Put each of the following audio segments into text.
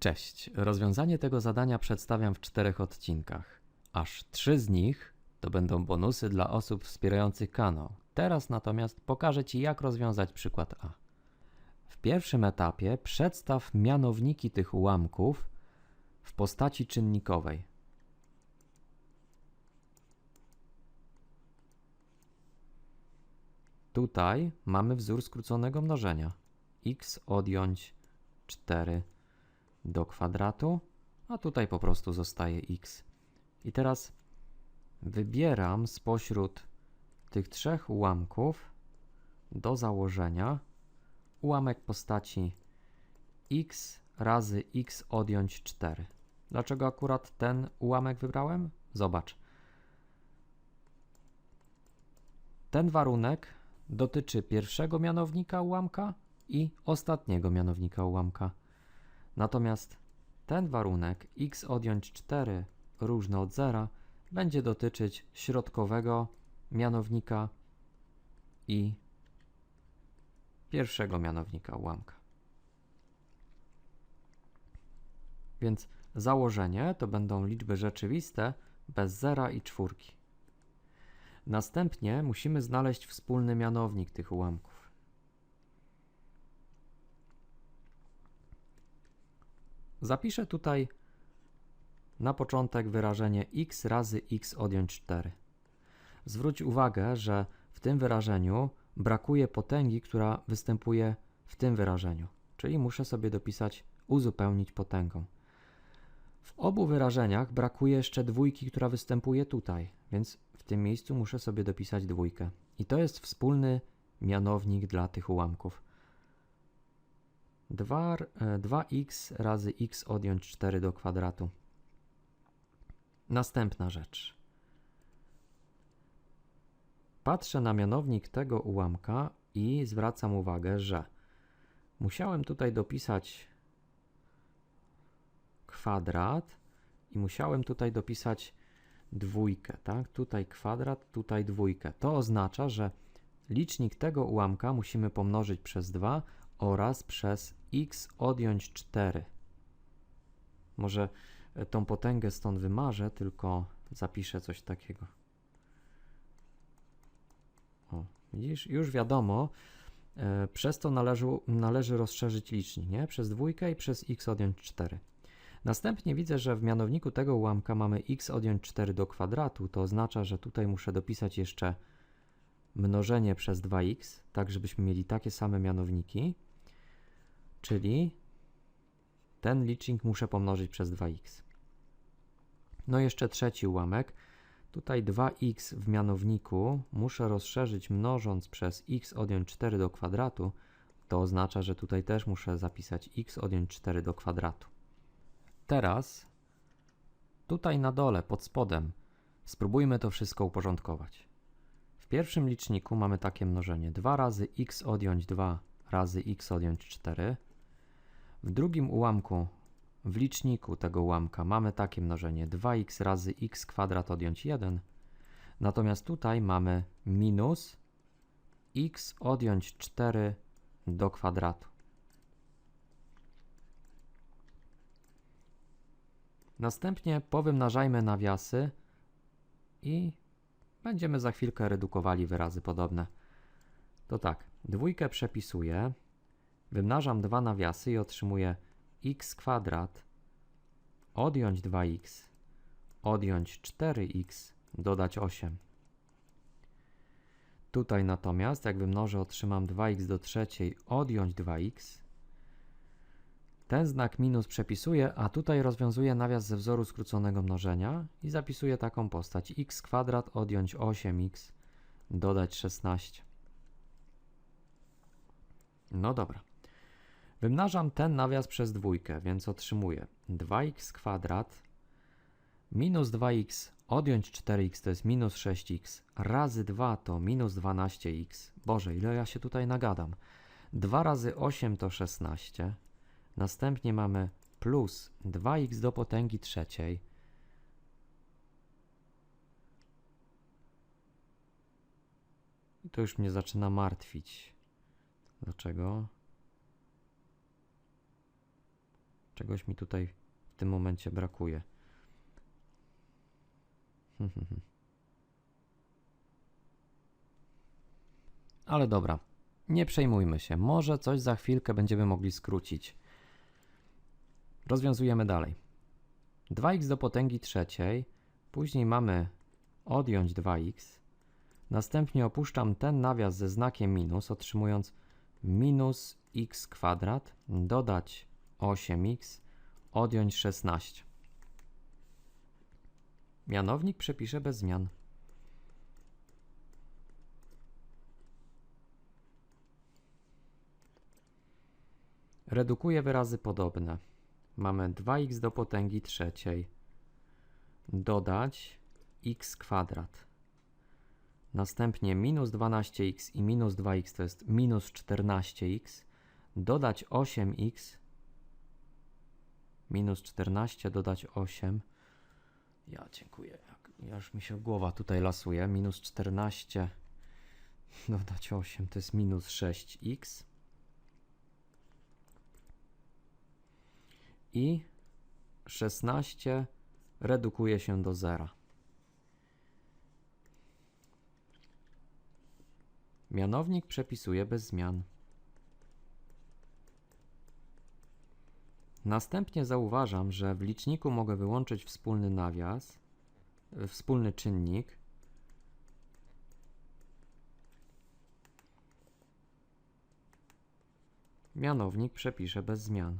Cześć. Rozwiązanie tego zadania przedstawiam w czterech odcinkach. Aż trzy z nich to będą bonusy dla osób wspierających kanał. Teraz natomiast pokażę Ci, jak rozwiązać przykład A. W pierwszym etapie przedstaw mianowniki tych ułamków w postaci czynnikowej. Tutaj mamy wzór skróconego mnożenia. x odjąć 4 do kwadratu, a tutaj po prostu zostaje x. I teraz wybieram spośród tych trzech ułamków do założenia ułamek postaci x razy x odjąć 4. Dlaczego akurat ten ułamek wybrałem? Zobacz. Ten warunek dotyczy pierwszego mianownika ułamka i ostatniego mianownika ułamka. Natomiast ten warunek x odjąć 4 różne od zera będzie dotyczyć środkowego mianownika i pierwszego mianownika ułamka. Więc założenie to będą liczby rzeczywiste bez zera i czwórki. Następnie musimy znaleźć wspólny mianownik tych ułamków. Zapiszę tutaj na początek wyrażenie x razy x odjąć 4. Zwróć uwagę, że w tym wyrażeniu brakuje potęgi, która występuje w tym wyrażeniu, czyli muszę sobie dopisać uzupełnić potęgą. W obu wyrażeniach brakuje jeszcze dwójki, która występuje tutaj, więc w tym miejscu muszę sobie dopisać dwójkę. I to jest wspólny mianownik dla tych ułamków. 2, 2x e, razy x odjąć 4 do kwadratu. Następna rzecz. Patrzę na mianownik tego ułamka i zwracam uwagę, że musiałem tutaj dopisać kwadrat i musiałem tutaj dopisać dwójkę, tak? Tutaj kwadrat, tutaj dwójkę. To oznacza, że licznik tego ułamka musimy pomnożyć przez 2 oraz przez x odjąć 4. Może e, tą potęgę stąd wymarzę, tylko zapiszę coś takiego. O, widzisz, już wiadomo, e, przez to należy, należy rozszerzyć licznik, nie? Przez dwójkę i przez x odjąć 4. Następnie widzę, że w mianowniku tego ułamka mamy x odjąć 4 do kwadratu. To oznacza, że tutaj muszę dopisać jeszcze mnożenie przez 2x, tak żebyśmy mieli takie same mianowniki. Czyli ten licznik muszę pomnożyć przez 2x. No jeszcze trzeci ułamek. Tutaj 2x w mianowniku muszę rozszerzyć mnożąc przez x odjąć 4 do kwadratu. To oznacza, że tutaj też muszę zapisać x odjąć 4 do kwadratu. Teraz tutaj na dole, pod spodem, spróbujmy to wszystko uporządkować. W pierwszym liczniku mamy takie mnożenie 2 razy x odjąć 2 razy x odjąć 4. W drugim ułamku, w liczniku tego ułamka mamy takie mnożenie 2x razy x kwadrat odjąć 1. Natomiast tutaj mamy minus x odjąć 4 do kwadratu. Następnie powymnażajmy nawiasy i będziemy za chwilkę redukowali wyrazy podobne. To tak, dwójkę przepisuję, wymnażam dwa nawiasy i otrzymuję x kwadrat odjąć 2x, odjąć 4x, dodać 8. Tutaj natomiast, jak wymnożę, otrzymam 2x do trzeciej, odjąć 2x, ten znak minus przepisuję, a tutaj rozwiązuję nawias ze wzoru skróconego mnożenia i zapisuję taką postać x kwadrat odjąć 8x dodać 16. No dobra. Wymnażam ten nawias przez dwójkę, więc otrzymuję 2x kwadrat minus 2x odjąć 4x to jest minus 6x razy 2 to minus 12x. Boże, ile ja się tutaj nagadam. 2 razy 8 to 16 Następnie mamy plus 2x do potęgi trzeciej. I to już mnie zaczyna martwić. Dlaczego? Czegoś mi tutaj w tym momencie brakuje. Ale dobra, nie przejmujmy się. Może coś za chwilkę będziemy mogli skrócić. Rozwiązujemy dalej. 2x do potęgi trzeciej, później mamy odjąć 2x, następnie opuszczam ten nawias ze znakiem minus, otrzymując minus x kwadrat, dodać 8x, odjąć 16. Mianownik przepiszę bez zmian. Redukuję wyrazy podobne. Mamy 2x do potęgi trzeciej. Dodać x kwadrat. Następnie minus 12x i minus 2x to jest minus 14x. Dodać 8x. Minus 14 dodać 8. Ja dziękuję. Ja już mi się głowa tutaj lasuje. Minus 14 dodać 8 to jest minus 6x. I 16 redukuje się do zera. Mianownik przepisuję bez zmian. Następnie zauważam, że w liczniku mogę wyłączyć wspólny nawias, y, wspólny czynnik. Mianownik przepiszę bez zmian.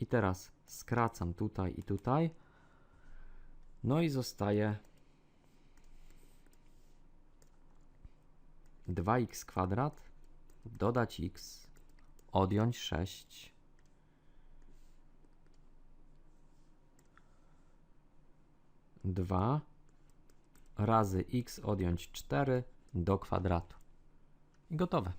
I teraz skracam tutaj i tutaj. No i zostaje 2x kwadrat dodać x odjąć 6 2 razy x odjąć 4 do kwadratu. I gotowe.